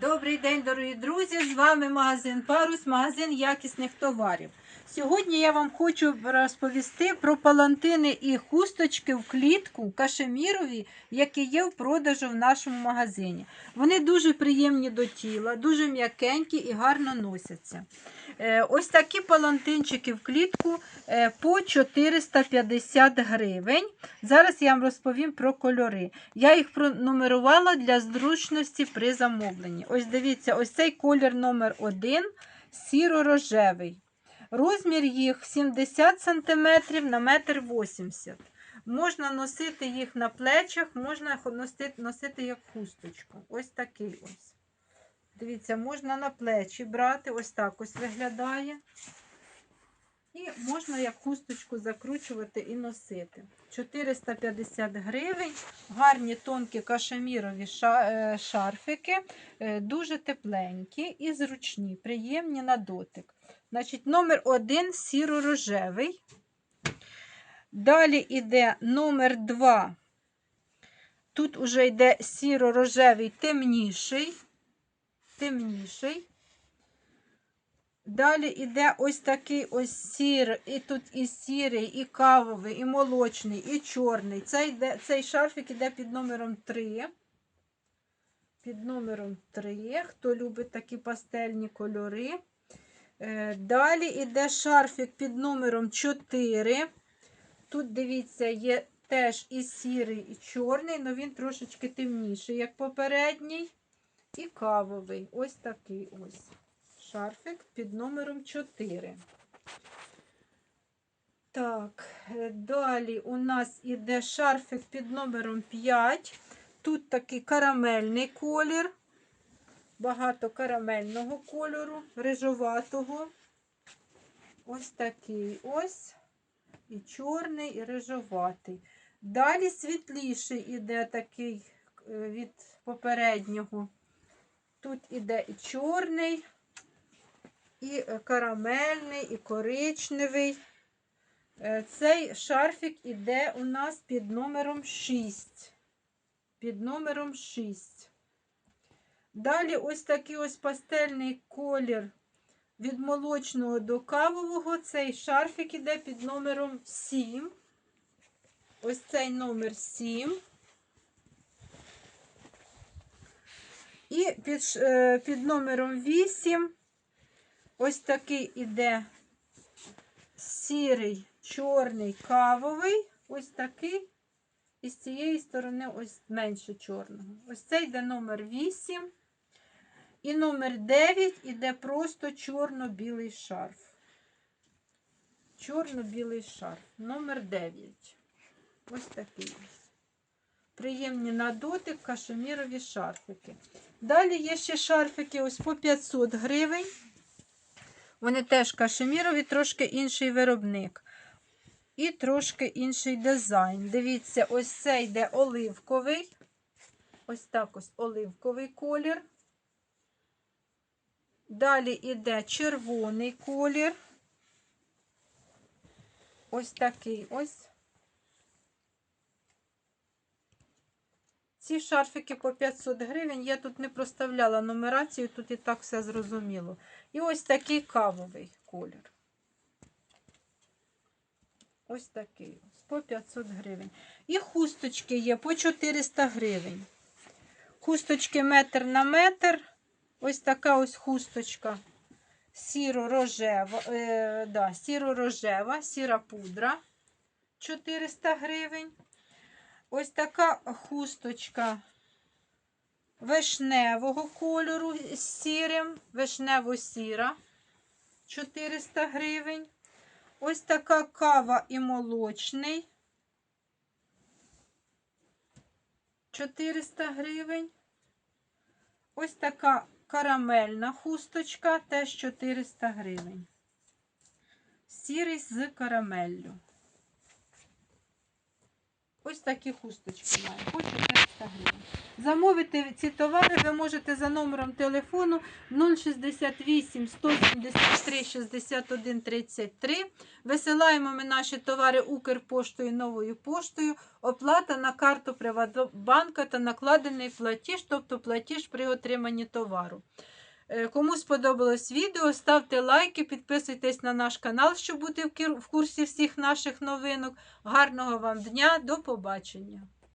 Добрий день, дорогі друзі! З вами магазин Парус, магазин якісних товарів. Сьогодні я вам хочу розповісти про палантини і хусточки в клітку кашемірові, які є в продажу в нашому магазині. Вони дуже приємні до тіла, дуже м'якенькі і гарно носяться. Е, Ось такі палантинчики в клітку е, по 450 гривень. Зараз я вам розповім про кольори. Я їх пронумерувала для зручності при замовленні. Ось дивіться, ось цей колір номер 1 сіро-рожевий. Розмір їх 70 см на 1,80 м. Можна носити їх на плечах, можна носити, як хусточку. Ось такий ось. Дивіться, можна на плечі брати, ось так ось виглядає. І можна як хусточку закручувати і носити. 450 гривень, гарні тонкі кашемірові е, шарфики, е, дуже тепленькі і зручні, приємні на дотик. Значить, номер один сіро-рожевий. Далі йде номер 2. Тут уже йде сіро-рожевий темніший. Темніший. Далі йде ось такий ось сірий, і тут і сірий, і кавовий, і молочний, і чорний. Цей, цей шарфік йде під номером 3. Під номером 3. Хто любить такі пастельні кольори. Е, Далі йде шарфік під номером 4. Тут, дивіться, є теж і сірий, і чорний, але він трошечки темніший, як попередній. І кавовий. Ось такий ось шарфик під номером 4. Так, е, далі у нас іде шарфик під номером 5. Тут такий карамельний колір. Багато карамельного кольору, рижоватого. Ось такий ось. І чорний, і рижоватий. Далі світліший іде такий е, від попереднього. Тут іде і чорний, і е, карамельний, і коричневий. Е, Цей шарфік іде у нас під номером 6. Під номером 6. Далі ось такий ось пастельний колір від молочного до кавового. Цей шарфік іде під номером 7. Ось цей номер 7. І під, е, під номером 8 ось такий іде сірий, чорний, кавовий. Ось такий. І з цієї сторони ось менше чорного. Ось це йде номер 8. І номер 9 іде просто чорно-білий шарф. Чорно-білий шарф. Номер 9. Ось такий. Приємні на дотик кашемірові шарфики. Далі є ще шарфики ось по 500 гривень. Вони теж кашемірові, трошки інший виробник. І трошки інший дизайн. Дивіться, ось це йде оливковий. Ось так ось оливковий колір. Далі йде червоний колір. Ось такий ось. Ці шарфики по 500 гривень. Я тут не проставляла нумерацію, тут і так все зрозуміло. І ось такий кавовий колір. Ось такий ось по 500 гривень. І хусточки є по 400 гривень. Хусточки метр на метр. Ось така ось хусточка. Сіро-рожева, е, да, сіро-рожева, сіра пудра 400 гривень. Ось така хусточка вишневого кольору з сірим, вишнево-сіра 400 гривень. Ось така кава і молочний 400 гривень. Ось така карамельна хусточка, теж 400 гривень. Сірий з карамеллю. Ось такі хусточки маю, по 400 гривень. Замовити ці товари ви можете за номером телефону 068 173 61 33. Висилаємо ми наші товари Укрпоштою новою поштою. Оплата на карту Приватбанка та накладений платіж, тобто платіж при отриманні товару. Е, Кому сподобалось відео, ставте лайки, підписуйтесь на наш канал, щоб бути в курсі всіх наших новинок. Гарного вам дня, до побачення!